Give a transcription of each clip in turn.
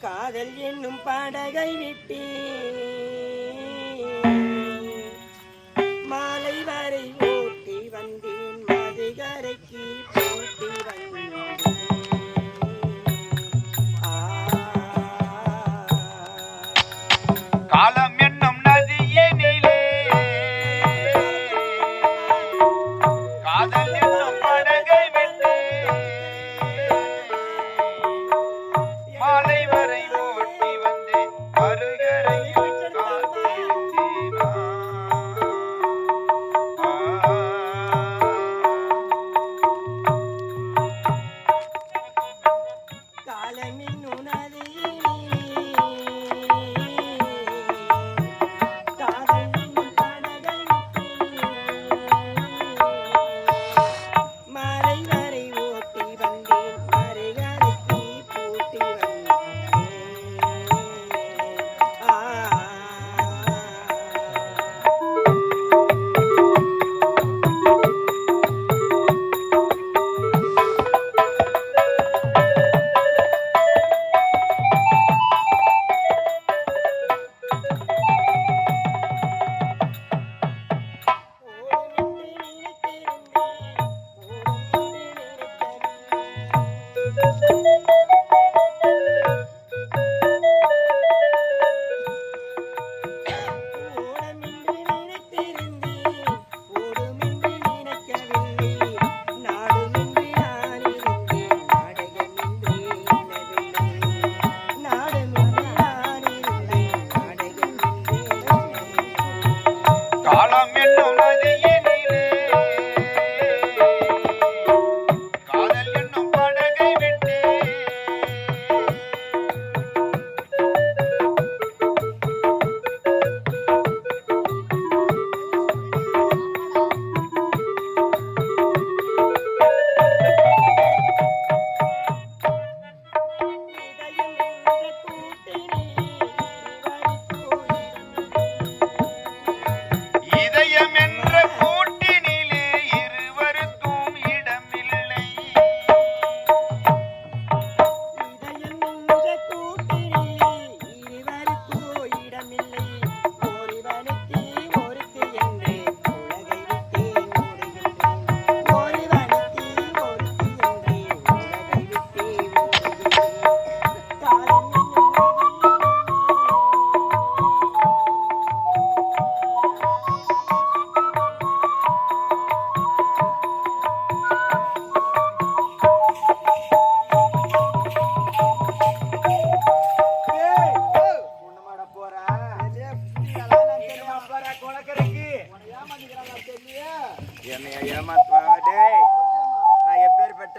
காதல் என்னும் பாடகை விட்டேன்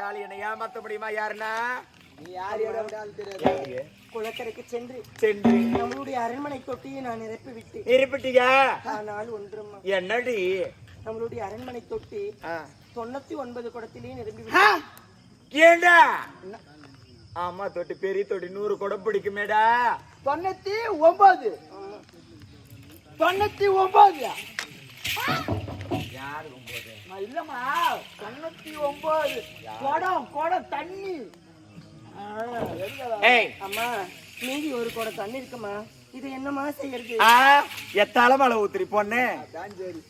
ஆளு என்னை ஏமாத்த முடியுமா யாருன்னா? யாரு? குளக்கரைக்கு சென்று. சென்று. நம்மளுடைய அரண்மனை தொட்டியை நான் நிரப்பி விட்டு இருப்பிட்டீங்க ஆனால் ஒன்றுமா என்னடி? நம்மளுடைய அரண்மனை தொட்டி. தொண்ணூத்தி ஒன்பது குடத்திலேயே நிரம்பி ஏண்டா? ஆமா தொட்டி பெரிய தொட்டி நூறு குடம் பிடிக்குமேடா. தொண்ணூத்தி ஒன்பது தொண்ணூத்தி ஒன்பது யாரு ஒன்பது? இல்லம்மா தொண்ணூத்தி ஒன்பது. குடம் குடம் தண்ணி. அம்மா மீதி ஒரு குடம் தண்ணி இருக்குமா இது என்னமா செய்யறது? எத்தால மழை ஊத்துறி பொண்ணு? சரி.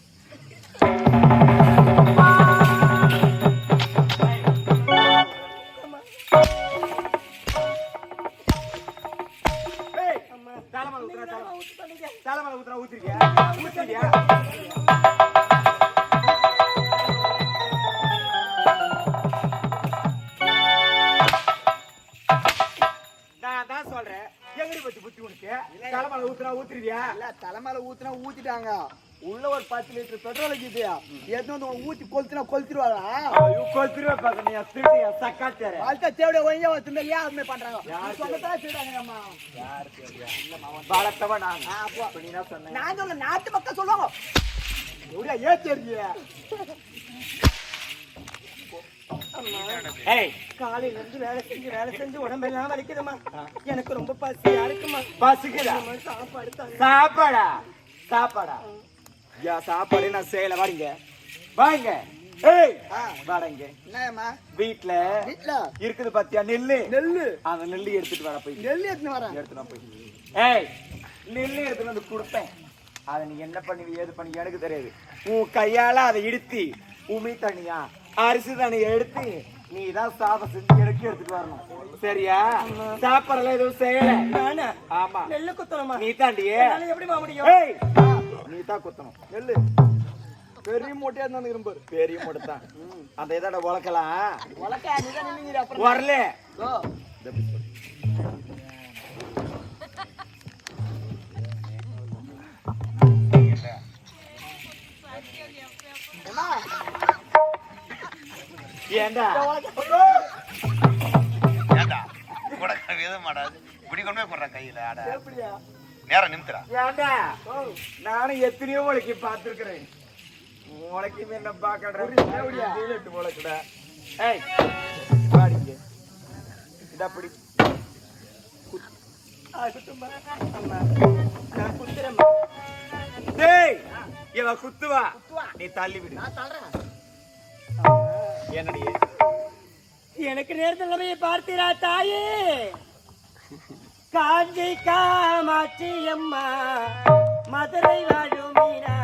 தலைமலை ஊத்துறா. தலைமலை ஊத்துறா ஊத்திருக்கியா? ஊத்திருக்கியா? தலைமலை ஊத்துறா ஊத்துருவியா? இல்ல தலைமையில ஊத்துனா ஊத்திட்டாங்க. உள்ள ஒரு பத்து லிட்டர் பெட்ரோல் இருக்குது எது வந்து ஊத்தி கொளுத்துனா கொளுத்திடுவாளா ஐயோ கொளுத்துருவா பாக்க நீ திருட்டியா சக்காத்தேர வாழ்க்கை தேவைய ஒழிஞ்சா வந்து ஏன் அதுமே பண்றாங்க? சொன்னதான் செய்யறாங்க அம்மா யார் தெரியா வளர்த்தவன் நான். அப்ப நீ சொன்ன? நான் சொல்ல நாட்டு மக்கள் சொல்லுவாங்க. எப்படியா ஏன் ஏய் காலையில இருந்து வேலை செஞ்சு வேலை செஞ்சு உடம்பெல்லாம் வலிக்குதுமா எனக்கு ரொம்ப பசியா இருக்குமா பசிக்குதா? சாப்பாடு சாப்பாடா? சாப்பாடா? ஐயா சாப்பாடு நான் செய்யல. வாங்க வாங்க ஏய் ஆ. வாடா இங்க. என்னம்மா? வீட்ல வீட்டுல இருக்குது பாத்தியா நெல்லு? நெல்லு. அந்த நெல்லு எடுத்துட்டு வர போய். நெல்லு எடுத்துன்னு வரேன் எடுத்துட்டு வா போய். ஏய் நெல்லு எடுத்துட்டு வந்து கொடுப்பேன். அதை நீ என்ன பண்ணுவி ஏது பண்ணி எனக்கு தெரியாது. உன் கையால அதை இடித்து உமி தண்ணியா அரிசி தண்ணியை எடுத்து நீ தான் சாதம் செஞ்சு எனக்கு எடுத்துட்டு வரணும். சரியா? சாப்பாடுல எதுவும் செய்யல. நானே? ஆமா. நெல்லு குத்தணுமா? நீ தாண்டியே என்னால எப்படிமா முடியும்? ஏய்! நீ தான் குத்தணும். நெல்லு. பெரிய மூட்டையா இருந்தா இருப்பாரு பெரிய மட்டும் தான். அந்த இதோட உலக்கலாம். உலக்கா நீ தான் நின்னுங்கிற அப்புறம் வரல. என்ன? ஏண்டா? ஏண்டா? உனக்கு எதுவும் மாட்டாது இப்படி கொண்டு போய் போடுற கையில ஆட. நேரம் நிமித்துறா ஏண்டா? நானும் எத்தனையோ உலக்கி பார்த்துருக்கிறேன். உலக்கி என்ன பார்க்கறேன். உலக்கடா ஏய் பாடிங்க. இதா பிடி. டேய் குத்துவா? நீ தள்ளி விடு நான் தள்ளுறேன். என்னடி? எனக்கு நேரத்தில் போய் பார்த்தீரா தாயே? காஞ்சி காமாட்சி அம்மா மதுரை வாழும் மீனா